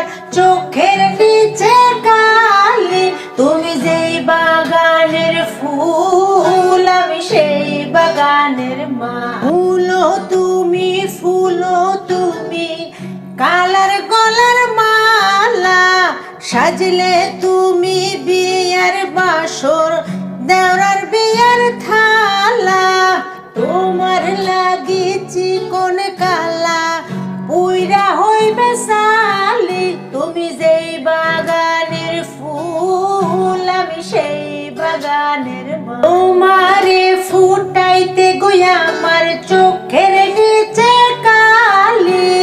তোমার চোখের নিচে কালি, তুমি যেই বাগানের ফুল, আমি সেই বাগানের মা ফুলো তুমি ফুলো, তুমি কালার গলার মালা, সাজলে তুমি বিয়ার বাসর, দেওরার বিয়ার থালা। তোমার লাগি চিকন কালা, পুইরা হইবে সা সেই বাগানের। তোমারে ফুটাইতে গইয়া আমার চোখের নিচে কালি।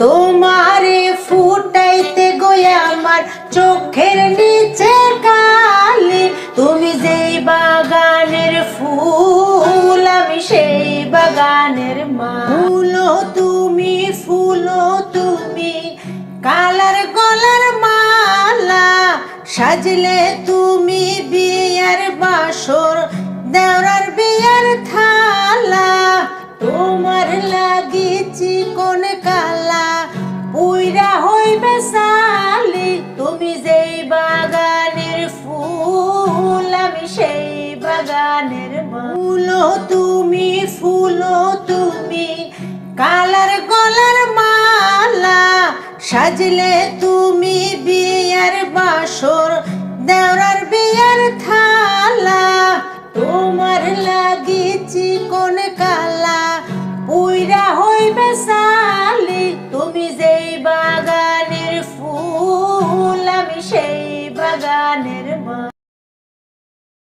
তোমারে ফুটাইতে গইয়া আমার চোখের নিচে কালি। তুমি যেই বাগানের ফুল, আমি সেই বাগানের মা। ফুলো তুমি ফুলো তুমি, কালার গলার মালা, সাজলে তুমি যেই বাগানের ফুল, আমি সেই বাগানের। ফুলো তুমি ফুলো, তুমি কালার কলার মালা, সাজলে তুমি বিয়ার বাসর দেওয়ার বিয়ার থা i the knitted one.